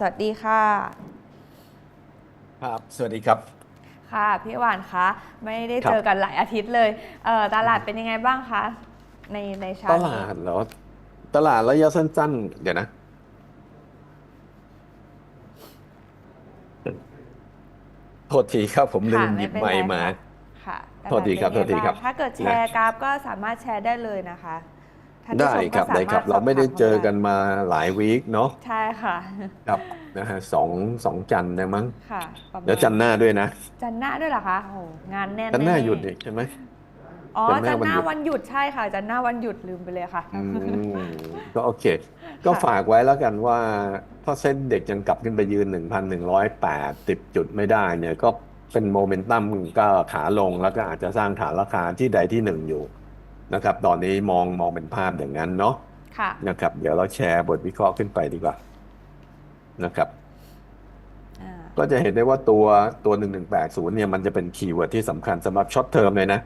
สวัสดีค่ะ ครับ สวัสดีครับ ค่ะ พี่หวานคะ ไม่ได้ครับ เจอกันหลายอาทิตย์เลยเอ่อตลาดเป็นยังไงบ้างคะ ในในเชาตร์ตลาดเหรอ ตลาดระยะสั้น ๆ เดี๋ยวนะ โทษทีครับ ผมลืค่ะมหยิบเป็นไมไรค์มา ค่ะค่ะโทษทีครับตลาดเป็นยังไงโทษทีครับางถ้าเกิดแชร์กราฟก็สามารถแชร์ได้เลยนะคะ ท่านผู้ได้ชมคก็รับสาได้มารถครับสเราอบไม่ได้ถเจอข้ากันมาหลายวีคเนาะใช่ค่ะ ครับนะฮะสองสองจันทร์ได้มั้งค่ะประมาณเดี๋ยวจันทร์หน้าด้วยนะจันทร์หน้าด้วยเหรอคะโอ้โหงานแน่นจันทร์หน้าแๆหยุดอีกใช่ไหม อ๋อจัจันนททร์ร์หหน้าน้าวันหยุดวันหยุดใช่ค่ะ จันทร์หน้าวันหยุดลืมไปเลยค่ะ อืมก็โอเค ก็ฝากไว้แล้วกันว่าถ้าเส้นเด็กยังกลับขึ้นไปยืน 1,180 จุดไม่ได้เนี่ย ก็เป็นโมเมนตัมก็ขาลงแล้วก็อาจจะสร้างฐานราคาที่ใดที่หนึ่งอยู่ นะครับ ตอนนี้มองมองเป็นภาพอย่างนั้นเนาะค่ะนะครับ เดี๋ยวเราแชร์บทวิเคราะห์ขึ้นไปดีกว่านะครับอ่าก็จะเห็นได้ว่าตัวตัว 1180 เนี่ยมันจะเป็นคีย์เวิร์ดที่สำคัญสำหรับช็อตเทอมเลยนะ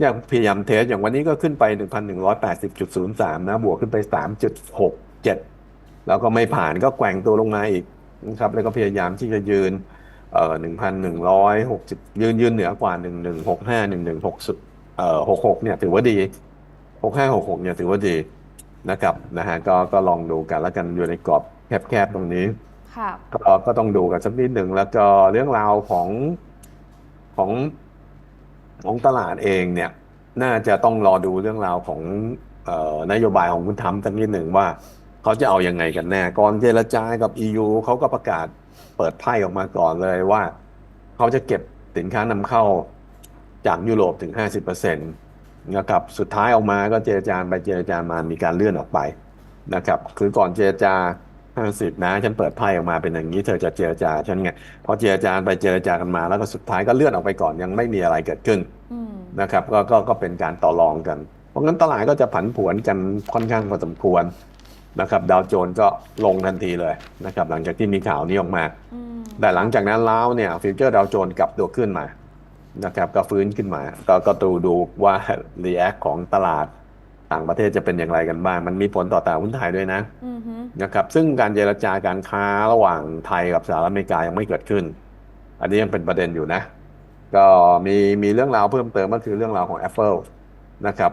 อย่างพยายามเทสอย่างวันนี้ก็ขึ้นไป 1,180.03 นะ บวกขึ้นไป 3.67 แล้วก็ไม่ผ่านก็แกว่งตัวลงมาอีกนะครับ แล้วก็พยายามที่จะยืนเอ่อ1,160 ยืนยืนเหนือกว่า 1165 1160 เอ่อ66เนี่ยถือว่าดี6566เนี่ยถือว่าดีนะครับนะฮะก็ก็ลองดูกันแล้วกันอยู่ในกรอบแคบๆตรงนี้ค่ะก็ก็ต้องดูกันสักนิดหนึ่งแล้วก็เรื่องราวของของของตลาดเองเนี่ย น่าจะต้องรอดูเรื่องราวของเอ่อนโยบายของคุณทรัมป์สักนิดหนึ่งว่าเขาจะเอายังไงกันแน่ก่อนเจรจากับ EU เขาก็ประกาศเปิดไพ่ออกมาก่อนเลยว่า เขาจะเก็บสินค้านำเข้า จากยุโรปถึง 50%นะครับสุดท้ายออกมาก็เจรจาไปเจรจามามีการเลื่อนออกไปนะครับคือก่อนเจรจา 50 นะ ฉันเปิดไพ่ออกมาเป็นอย่างนี้เธอจะเจรจาฉันไงพอเจรจาไปเจรจากันมา แล้วก็สุดท้ายก็เลื่อนออกไปก่อนยังไม่มีอะไรเกิดขึ้นอืมนะครับก็ก็ก็เป็นการต่อรองกัน เพราะงั้นตลาดก็จะผันผวนกันค่อนข้างพอสมควรนะครับดาวโจนส์ก็ลงทันทีเลยนะครับหลังจากที่มีข่าวนี้ออกมาอืมแต่หลังจากนั้นแล้วเนี่ยฟิวเจอร์ดาวโจนส์กลับตัวขึ้นมา นะครับก็ฟื้นขึ้นมา ก็ก็ดูดูว่ารีแอคของตลาดต่างประเทศจะเป็นอย่างไรกันบ้าง มันมีผลต่อตลาดหุ้นไทยด้วยนะอืมฮึนะครับ ซึ่งการเจรจาการค้าระหว่างไทยกับสหรัฐอเมริกายังไม่เกิดขึ้น อันนี้ยังเป็นประเด็นอยู่นะ ก็มีมีเรื่องราวเพิ่มเติมก็คือเรื่องราวของ Apple นะครับ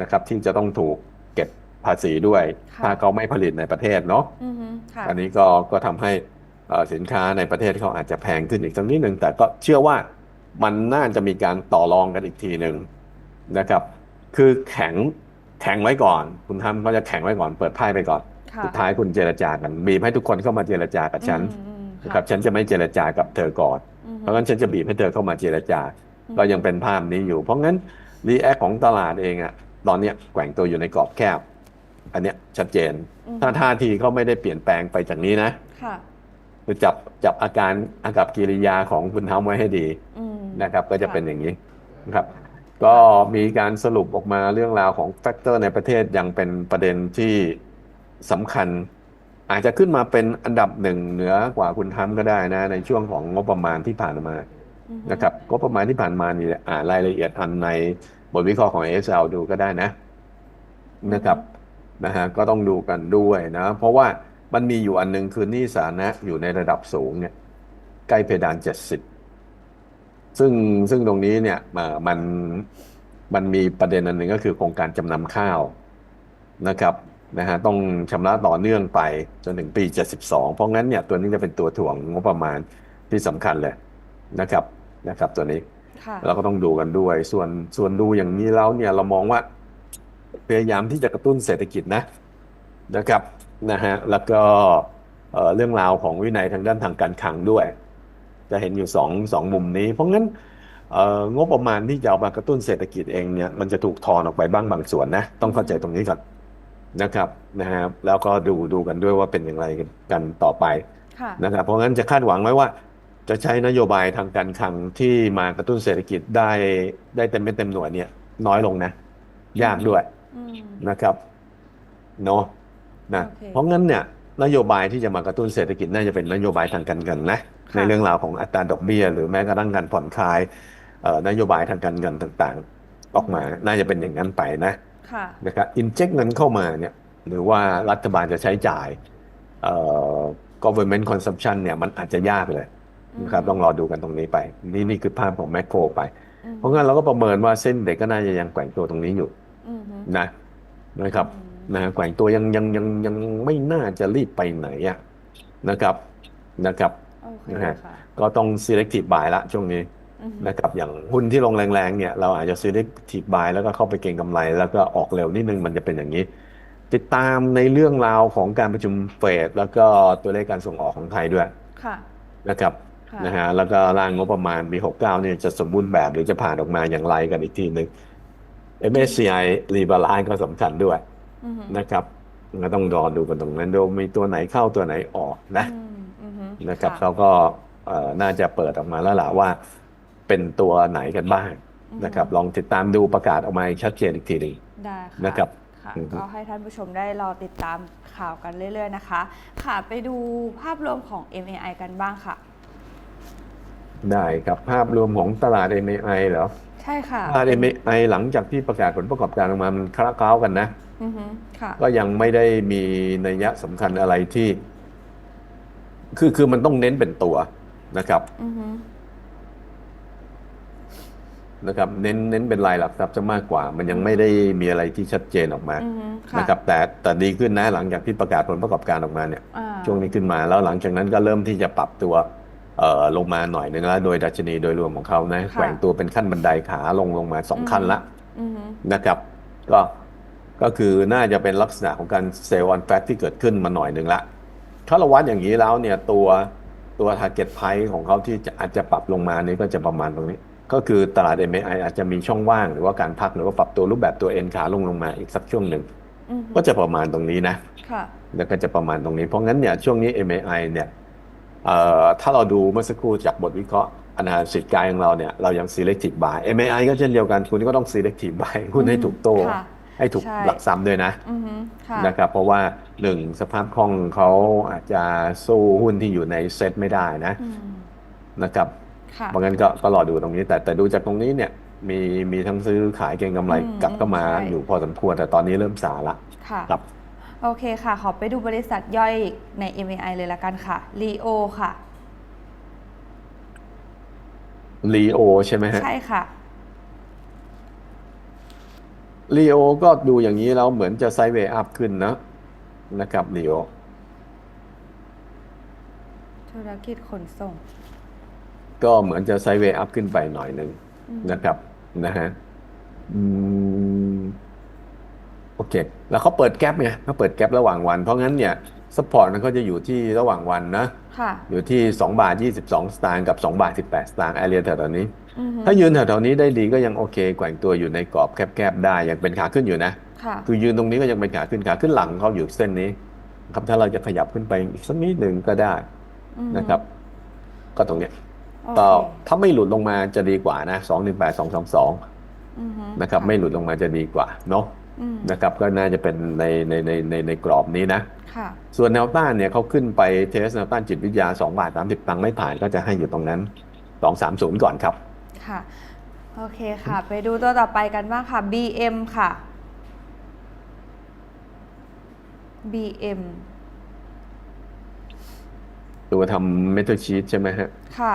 นะครับที่จะต้องถูกเก็บภาษีด้วย ถ้าเขาไม่ผลิตในประเทศเนาะอืมฮึค่ะอันนี้ก็ก็ทำให้เอ่อสินค้าในประเทศเขาอาจจะแพงขึ้นอีกสักนิดหนึ่งแต่ก็เชื่อว่า มันน่าจะมีการต่อรองกันอีกทีหนึ่งนะครับ คือแข็งแข็งไว้ก่อน คุณทำเขาจะแข็งไว้ก่อนเปิดไพ่ไปก่อนค่ะสุดท้ายคุณเจรจากันบีบให้ทุกคนเข้ามาเจรจากับฉันอืมอืมนะครับฉันจะไม่เจรจากับเธอก่อนอืมเพราะงั้นฉันจะบีบให้เธอเข้ามาเจรจา ก็ยังเป็นภาพนี้อยู่ เพราะงั้นรีแอคของตลาดเองอะตอนเนี้ยแกว่งตัวอยู่ในกรอบแคบ อันเนี้ยชัดเจนอืมถ้าท่าทีเขาไม่ได้เปลี่ยนแปลงไปจากนี้นะค่ะคือจับจับอาการอากับกิริยาของคุณทำไว้ให้ดีอืม นะครับก็จะค่ะเป็นอย่างนี้นะครับก็มีการสรุปออกมาเรื่องราวของแฟกเตอร์ในประเทศยังเป็นประเด็นที่สำคัญ อาจจะขึ้นมาเป็นอันดับหนึ่งเหนือกว่าคุณทำก็ได้นะ ในช่วงของงบประมาณที่ผ่านมาอืมฮึนะครับงบประมาณที่ผ่านมานี่อ่านรายละเอียดทันในบทวิเคราะห์ของ ASL ดูก็ได้นะนะครับนะฮะก็ต้องดูกันด้วยนะ เพราะว่ามันมีอยู่อันหนึงคือหนี้สาธารณะอยู่ในระดับสูงเนี่ยใกล้เพดาน70 ซึ่งซึ่งตรงนี้เนี่ยเอ่อมันมันมีประเด็นอันหนึ่งก็คือโครงการจำนำข้าวนะครับนะฮะต้องชำระต่อเนื่องไปจนถึงปี 72 เพราะงั้นเนี่ยตัวนี้จะเป็นตัวถ่วงงบประมาณที่สำคัญเลยนะครับนะครับตัวนี้ค่ะเราก็ต้องดูกันด้วย ส่วนส่วนดูอย่างนี้แล้วเนี่ยเรามองว่าพยายามที่จะกระตุ้นเศรษฐกิจนะนะครับนะฮะแล้วก็เอ่อเรื่องราวของวินัยทางด้านทางการคลังด้วย จะเห็นอยู่สองสองมุมนี้ เพราะงั้นเอ่องบประมาณที่จะเอามากระตุ้นเศรษฐกิจเองเนี่ยมันจะถูกทอนออกไปบ้างบางส่วนนะต้องเข้าใจตรงนี้ก่อนนะครับนะฮะแล้วก็ดูดูกันด้วยว่าเป็นอย่างไรกันกันต่อไปค่ะนะครับเพราะงั้นจะคาดหวังไว้ว่า จะใช้นโยบายทางการคลังที่มากระตุ้นเศรษฐกิจได้ได้เต็มเป็นเต็มหน่วยเนี่ย น้อยลงนะ ยากด้วยอืมนะครับเนาะนะโอเคเพราะงั้นเนี่ย นโยบายที่จะมากระตุ้นเศรษฐกิจน่าจะเป็นนโยบายทางการเงินนะค่ะ ในเรื่องราวของอัตราดอกเบี้ย หรือแม้กระทั่งการผ่อนคลายเอ่อนโยบายทางการเงินต่างๆ ออกมาน่าจะเป็นอย่างนั้นไปนะ ค่ะ นะครับอินเจกเงินเข้ามาเนี่ยหรือว่ารัฐบาลจะใช้จ่ายเอ่อ government consumption เนี่ยมันอาจจะยากเลยนะครับต้องรอดูกันตรงนี้ไป นี่นี่คือภาพของแมคโครไป อืมเพราะงั้นเราก็ประเมินว่าเส้นเด็กก็น่าจะยังแกว่งตัวตรงนี้อยู่อืมฮึนะนะครับ อืม นะแกว่งตัวยังยังยังยังไม่น่าจะรีบไปไหนอะนะครับนะครับโอเคนะฮะค่ะก็ต้อง selective buy ละช่วงนี้อืมฮึนะครับอย่างหุ้นที่ลงแรงๆเนี่ยเราอาจจะ selective buy แล้วก็เข้าไปเก็งกำไร แล้วก็ออกเร็วนิดนึงมันจะเป็นอย่างนี้ ติดตามในเรื่องราวของการประชุมเฟดแล้วก็ตัวเลขการส่งออกของไทยด้วยค่ะนะครับค่ะนะฮะแล้วก็ร่างงบประมาณปี69เนี่ยจะสมบูรณ์แบบหรือจะผ่านออกมาอย่างไรกันอีกทีหนึ่ง MSCI Rebalance ก็สำคัญด้วยอืมฮึ นะครับก็ต้องรอดูกันตรงนั้นดูมีตัวไหนเข้าตัวไหนออกนะอืมอืมฮึนะครับค่ะเขาก็เอ่อน่าจะเปิดออกมาแล้วล่ะว่า เป็นตัวไหนกันบ้างอืมนะครับ ลองติดตามดูประกาศออกมาให้ชัดเจนอีกทีหนึ่งได้ค่ะนะครับค่ะอือฮึก็ให้ท่านผู้ชมได้รอติดตามข่าวกันเรื่อย ๆ นะคะ ค่ะไปดูภาพรวมของ MAI กันบ้างค่ะ ได้ครับภาพรวมของตลาด MAI เหรอ ใช่ค่ะตลาด MAI หลังจากที่ประกาศผลประกอบการออกมามันคละเคล้ากันนะอือฮึค่ะก็ยังไม่ได้มีนัยยะสำคัญอะไรที่ คือคือมันต้องเน้นเป็นตัวนะครับอือฮึนะครับ เน้นเน้นเป็นรายหลักทรัพย์จะมากกว่า มันยังไม่ได้มีอะไรที่ชัดเจนออกมาอือฮึค่ะนะครับ แต่แต่ดีขึ้นนะหลังจากที่ประกาศผลประกอบการออกมาเนี่ยอ่าช่วงนี้ขึ้นมาแล้วหลังจากนั้นก็เริ่มที่จะปรับตัวเอ่อ ลงมาหน่อยหนึงแล้วโดยดัชนีโดยรวมของเขานะแกว่งตัวเป็นขั้นบันไดขาลงลงมาสองขั้นละอือฮึนะครับ ก็ก็คือน่าจะเป็นลักษณะของการเซลล์ออนแฟกที่เกิดขึ้นมาหน่อยหนึ่งละถ้าเราวัดอย่างนี้แล้วเนี่ยตัวตัว target price ของเขาที่จะอาจจะปรับลงมานี่ก็จะประมาณตรงนี้ ก็คือตลาด MAI อาจจะมีช่องว่างหรือว่าการพักหรือว่าปรับตัวรูปแบบตัวเอ็นขาลงลงมาอีกสักช่วงหนึ่งอือฮึก็จะประมาณตรงนี้นะค่ะแล้วก็จะประมาณตรงนี้เพราะงั้นเนี่ยช่วงนี้ MAI เนี่ยเอ่อ ถ้าเราดูเมื่อสักครู่จากบทวิเคราะห์ analysis guide ของเราเนี่ยเรายัง selective buy MAI ก็เช่นเดียวกันคุณก็ต้อง selective buy หุ้นให้ถูกโตค่ะให้ถูกใช่หลักซ้ำด้วยนะอือฮึค่ะนะครับเพราะว่าหนึ่งสภาพคล่องเขาอาจจะสู้หุ้นที่อยู่ในเซ็ตไม่ได้นะอืมนะครับค่ะเพราะงั้นก็ก็รอดูตรงนี้ แต่แต่ดูจากตรงนี้เนี่ยมีมีทั้งซื้อขายเก็งกำไรอืมกลับเข้ามาใช่อยู่พอสมควรแต่ตอนนี้เริ่มซาละค่ะครับ โอเคค่ะ ขอไปดูบริษัทย่อยใน MAI เลยละกันค่ะ Leo ค่ะ ลีโอใช่ไหมฮะใช่ค่ะ ลีโอก็ดูอย่างนี้แล้วเหมือนจะไซด์เวย์อัพขึ้นนะนะครับลีโอธุรกิจขนส่ง ก็เหมือนจะไซด์เวย์อัพขึ้นไปหน่อยหนึ่งอืมนะครับนะฮะอืม โอเค แล้วเขาเปิดแกลบไงเขาเปิดแกลบระหว่างวัน เพราะงั้นเนี่ยสปอร์ตมันก็จะอยู่ที่ระหว่างวันนะ ค่ะอยู่ที่ 2 บาท 22 สตางค์กับ 2 บาท 18 สตางค์แอเรียแถวๆนี้ อือฮึถ้ายืนแถวๆนี้ได้ดีก็ยังโอเค แกว่งตัวอยู่ในกรอบแคบๆได้ยังเป็นขาขึ้นอยู่นะ ค่ะ คือยืนตรงนี้ก็ยังเป็นขาขึ้นขาขึ้นหลังเขาอยู่เส้นนี้ครับถ้าเราจะขยับขึ้นไปอีกสักนิดหนึ่งก็ได้อือฮึนะครับ ก็ตรงเนี้ยโอก็เคถ้าไม่หลุดลงมาจะดีกว่านะ2 1 8 2 2 2อือฮึนะครับ ไม่หลุดลงมาจะดีกว่าเนาะอืม นะครับก็น่าจะเป็นในในในในในกรอบนี้นะค่ะส่วนแนวต้านเนี่ยเขาขึ้นไปเทสแนวต้านจิตวิทยา2บาท30ตังค์ไม่ผ่านก็จะให้อยู่ตรงนั้น 230 ก่อนครับ ค่ะ โอเคค่ะ ไปดูตัวต่อไปกันบ้างค่ะ BM ค่ะ BM ตัวทำเมทัลชีตใช่ไหมฮะ ค่ะ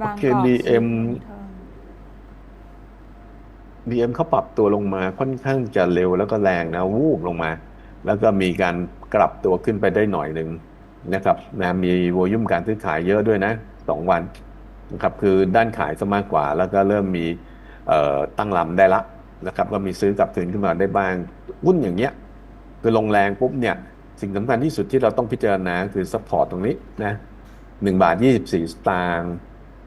บางโอเคกอก BM ซีเมนต์ BM เขาปรับตัวลงมาค่อนข้างจะเร็วแล้วก็แรงนะวูบลงมา แล้วก็มีการกลับตัวขึ้นไปได้หน่อยหนึ่งนะครับนะมีโวลุ่มการซื้อขายเยอะด้วยนะสองวันนะครับคือด้านขายซะมากกว่า แล้วก็เริ่มมีตั้งลำได้ละนะครับก็มีซื้อกลับคืนขึ้นมาได้บ้างหุ้นอย่างเงี้ยคือลงแรงปุ๊บเนี่ยสิ่งสำคัญที่สุดที่เราต้องพิจารณาคือซัพพอร์ตตรงนี้นะหนึ่งบาทยี่สิบสี่สตางค์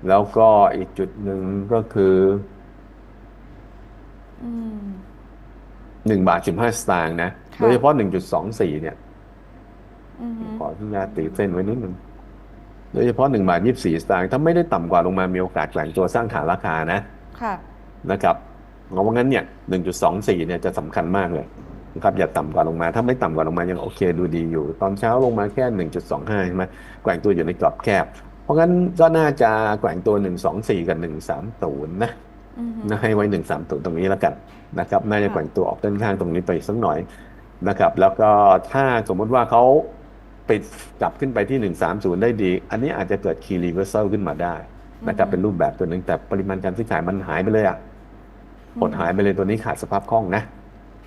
แล้วก็อีกจุดหนึ่งก็คือ หนึ่งบาทสิบห้าสตางค์นะค่ะโดยเฉพาะหนึ่งจุดสองสี่เนี่ยอือฮึขออนุญาตตีเส้นไว้นิดนึงโดยเฉพาะหนึ่งบาทยี่สิบสี่สตางค์ถ้าไม่ได้ต่ำกว่าลงมามีโอกาสแกว่งตัวสร้างฐานราคานะค่ะนะครับเพราะงั้นเนี่ยหนึ่งจุดสองสี่เนี่ยจะสำคัญมากเลยนะครับอย่าต่ำกว่าลงมา ถ้าไม่ต่ำกว่าลงมายังโอเคดูดีอยู่ ตอนเช้าลงมาแค่หนึ่งจุดสองห้าใช่ไหมแกว่งตัวอยู่ในกรอบแคบ เพราะงั้นก็น่าจะแกว่งตัวหนึ่งสองสี่กับหนึ่งสามศูนย์นะอือฮึ นะให้ไว้หนึ่งสามตัวตรงนี้แล้วกันนะครับน่าจะค่ะแกว่งตัวออกด้านข้างตรงนี้ไปสักหน่อยนะครับ แล้วก็ถ้าสมมติว่าเขาปิดกลับขึ้นไปที่130ได้ดี อันนี้อาจจะเกิด key reversal ขึ้นมาได้นะครับอืมเป็นรูปแบบตัวหนึ่งแต่ปริมาณการซื้อขายมันหายไปเลยอะหดหายไปเลยตัวนี้ขาดสภาพคล่องนะ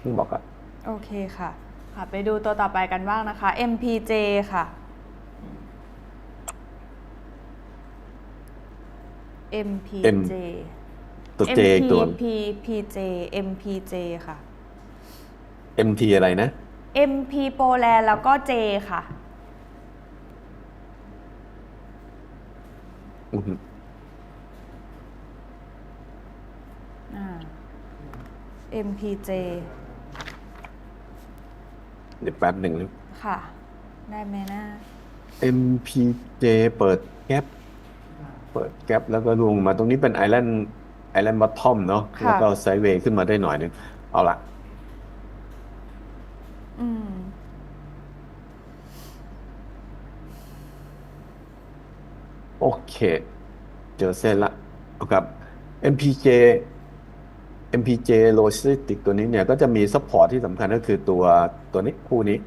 ต้องบอกก่อนโอเคค่ะค่ะ ไปดูตัวต่อไปกันบ้างนะคะ MPJ ค่ะ MPJ ตัว J อีกตัว MPPJ MPJ ค่ะ MT อะไรนะ MP โปแลนด์แล้วก็ J ค่ะ อื้อหืออ่า MPJ เดี๋ยวแป๊บหนึ่งนะ ค่ะ ได้ไหมนะ MPJ เปิดแก๊ปเปิดแก๊ปแล้วก็ลงมาตรงนี้เป็นไอแลนด์ ไอแลนด์บอททอมเนาะค่ะ แล้วก็ไซด์เวย์ขึ้นมาได้หน่อยหนึงเอาละอืม โอเค เจอเส้นละครับ MPJ MPJ Logistic ตัวนี้เนี่ยก็จะมีซัพพอร์ตที่สำคัญก็คือตัวตัวนี้คู่นี้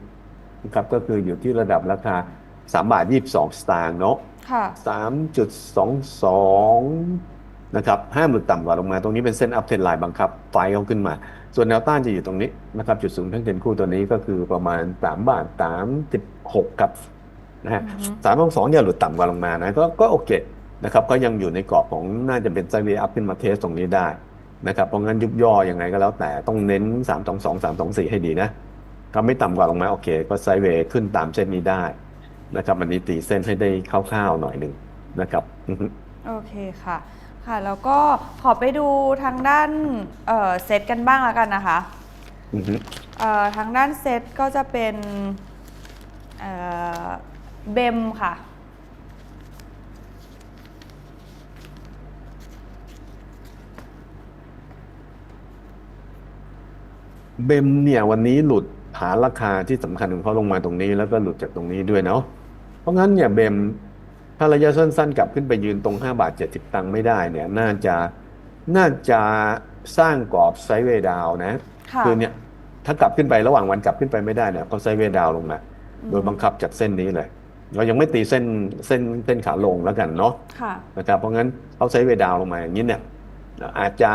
นะครับก็คืออยู่ที่ระดับราคา3บาท22 สตางค์เนาะ ค่ะ3.22 นะครับห้ามหลุดต่ำกว่าลงมาตรงนี้เป็นเส้นอัพเทรนไลน์บังคับไฟเขาขึ้นมา ส่วนแนวต้านจะอยู่ตรงนี้นะครับจุดสูงทั้งเทนคู่ตัวนี้ก็คือประมาณ3บาท36ครับนะฮะอือฮึสามสองอย่าหลุดต่ำกว่าลงมานะก็ก็โอเคนะครับก็ยังอยู่ในกรอบของน่าจะเป็นไซด์เวย์อัพขึ้นมาเทสตรงนี้ได้นะครับเพราะงั้นยุบย่อยังไงก็แล้วแต่ต้องเน้น 3 2 2 3 2 4 ให้ดีนะก็ไม่ต่ำกว่าลงมาโอเค ก็ไซด์เวย์ขึ้นตามเส้นนี้ได้นะครับอันนี้ตีเส้นให้ได้คร่าวๆหน่อยหนึ่งนะครับอือฮึโอเคค่ะ ค่ะแล้วก็ขอไปดูทางด้านเอ่อเซตกันบ้างแล้วกันนะคะอือฮึเอ่อทางด้านเซตก็จะเป็นเอ่อเบมค่ะ เบมเนี่ยวันนี้หลุดฐานราคาที่สำคัญของเขาลงมาตรงนี้ แล้วก็หลุดจากตรงนี้ด้วยเนาะเพราะงั้นเนี่ยเบม ถ้าระยะสั้นๆ กลับขึ้นไปยืนตรง 5 บาท 70 ตังค์ไม่ได้เนี่ยน่าจะน่าจะสร้างกรอบไซด์เวย์ดาวน์นะค่ะคือเนี่ยถ้ากลับขึ้นไประหว่างวันกลับขึ้นไปไม่ได้เนี่ยเขาไซด์เวย์ดาวน์ลงมาโดยบังคับจากเส้นนี้เลย เรายังไม่ตีเส้นเส้นเส้นขาลงแล้วกันเนาะค่ะนะครับเพราะงั้นเขาไซด์เวย์ดาวน์ลงมาอย่างนี้เนี่ยอาจจะ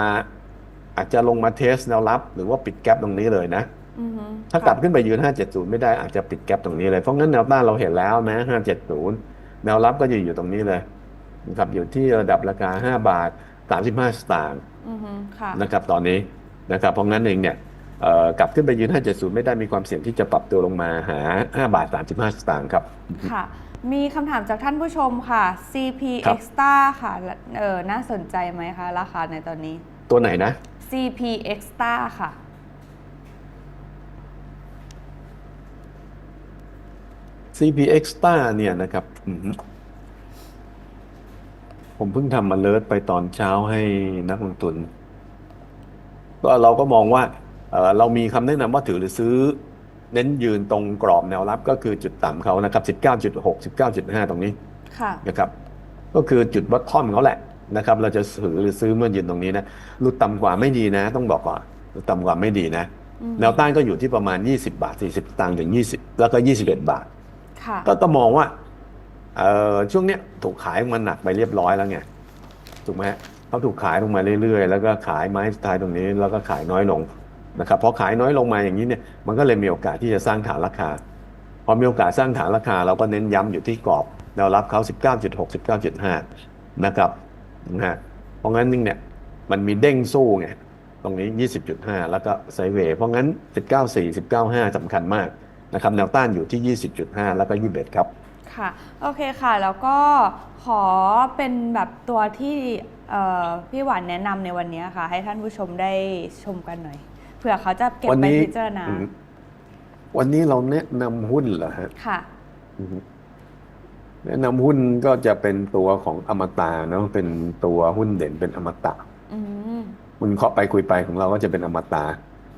อาจจะลงมาเทสแนวรับ หรือว่าปิดแกลบตรงนี้เลยนะอือฮึถ้ากลับขึ้นไปยืน 570 ไม่ได้อาจจะปิดแกลบตรงนี้เลย เพราะงั้นแนวต้านเราเห็นแล้วนะ 570 แนวรับก็จะอยู่ตรงนี้เลยนะครับอยู่ที่ระดับราคา 5 บาท 35 สตางค์อือฮึค่ะนะครับตอนนี้นะครับเพราะงั้นเองเนี่ยเอ่อกลับขึ้นไปยืน 570 ไม่ได้มีความเสี่ยงที่จะปรับตัวลงมาหา 5 บาท 35 สตางค์ครับค่ะ มีคำถามจากท่านผู้ชมค่ะ CP ครับ Extra ค่ะเออน่าสนใจไหมคะ ราคาในตอนนี้ ตัวไหนนะ CP Extra ค่ะ CP Extra เนี่ยนะครับ อือฮึผมเพิ่งทำ alert ไปตอนเช้าให้นักลงทุน ก็เราก็มองว่าเอ่อเรามีคำแนะนำว่าถือหรือซื้อ เน้นยืนตรงกรอบแนวรับก็คือจุดต่ำเขานะครับ 19.6 19.5 ตรงนี้ค่ะ นะครับ ก็คือจุดบอททอมเขาแหละนะครับ เราจะถือหรือซื้อเมื่อยืนตรงนี้นะหลุดต่ำกว่าไม่ดีนะ ต้องบอกก่อนหลุดต่ำกว่าไม่ดีนะอืมแนวต้านก็อยู่ที่ประมาณ 20 บาท 40สตางค์ถึง 20 แล้วก็ 21 บาท ค่ะ ก็ต้องมองว่า เอ่อช่วงเนี้ยถูกขายมันหนักไปเรียบร้อยแล้วไงถูกไหมเขาถูกขายลงมาเรื่อยๆ แล้วก็ขายไม้สุดท้ายตรงนี้ แล้วก็ขายน้อยลงนะครับพอขายน้อยลงมาอย่างนี้เนี่ยมันก็เลยมีโอกาสที่จะสร้างฐานราคา พอมีโอกาสสร้างฐานราคา เราก็เน้นย้ำอยู่ที่กรอบแนวรับเขา19.6 19.5 นะครับนะฮะเพราะงั้นนี่เนี่ยมันมีเด้งสู้ไงตรงนี้ 20.5 แล้วก็ไซเวย์เพราะงั้น 19.4 19.5สำคัญมากนะครับแนวต้านอยู่ที่ 20.5 แล้วก็ 21 ครับ ค่ะ โอเคค่ะ แล้วก็ขอเป็นแบบตัวที่เอ่อพี่หวานแนะนำในวันนี้ค่ะ ให้ท่านผู้ชมได้ชมกันหน่อย เผื่อเขาจะเก็บวันไปนี้พิจารณา อืมวันนี้เราแนะนำหุ้นเหรอฮะค่ะ อืมแนะนำหุ้นก็จะเป็นตัวของอมตะเนาะเป็นตัวหุ้นเด่นเป็นอมตะอืม หุ้นเคาะไปคุยไปของเราก็จะเป็นอมตะ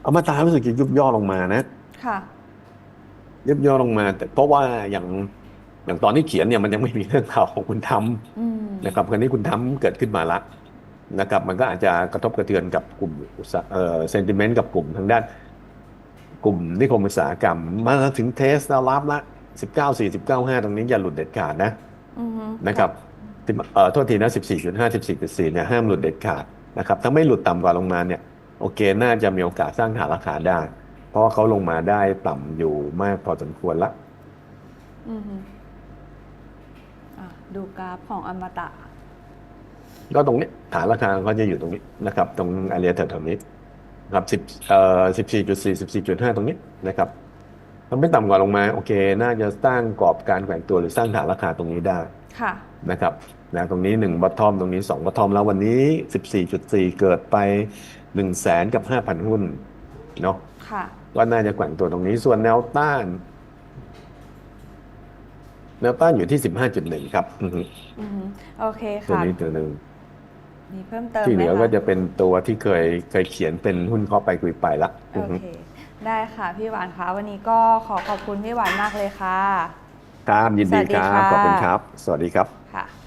อมตะรู้สึกจะยุบย่อลงมานะ ค่ะยุบย่อลงมาแต่เพราะว่าอย่าง อย่างตอนที่เขียนเนี่ยมันยังไม่มีเรื่องราวของคุณทำอืมนะครับคราวนี้คุณทำเกิดขึ้นมาละนะครับ มันก็อาจจะกระทบกระเทือนกับกลุ่มอุตสาหเอ่อเซนติเมนต์กับกลุ่มทางด้านกลุ่มนิคมอุตสาหกรรม มาถึงเทสแล้วรับละ19 4 19 5ตรงนี้อย่าหลุดเด็ดขาดนะอือฮึนะครับที่เอ่อโทษทีนะ14.5 14.4เนี่ยห้ามหลุดเด็ดขาดนะครับถ้าไม่หลุดต่ำกว่าลงมาเนี่ยโอเค น่าจะมีโอกาสสร้างฐานราคาได้ เพราะว่าเขาลงมาได้ต่ำอยู่มากพอสมควรละอือฮึอะ ดูกราฟของอมตะ ก็ตรงนี้ฐานราคาก็จะอยู่ตรงนี้นะครับ ตรงอาเรียแถวๆนี้นะครับ10เอ่อ14.4 14.5ตรงนี้นะครับถ้าไม่ต่ำกว่าลงมาโอเค น่าจะสร้างกรอบการแกว่งตัวหรือสร้างฐานราคาตรงนี้ได้ค่ะนะครับนะตรงนี้1บัตทอมตรงนี้2บัตทอมแล้ววันนี้14.4เกิดไป1 0 0 0 0แสนกับ5,000หุ้นเนาะค่ะก็น่าจะแกว่งตัวตรงนี้ส่วนแนวต้าน แนวต้านอยู่ที่15.1ครับอือฮึอือฮึโอเคตัวค่ะนี้ตัวหนึ่งมีเพิ่มเติมที่เหไหมลือคะก็จะเป็นตัวที่เคยเคยเขียนเป็นหุ้นเข้าไปคุยไปละโออือฮึเคได้ค่ะพี่หวานคะวันนี้ก็ขอขอบคุณพี่หวานมากเลยค่ะครับยินดีสวัสดีครับค่ะขอบคุณครับ สวัสดีครับค่ะ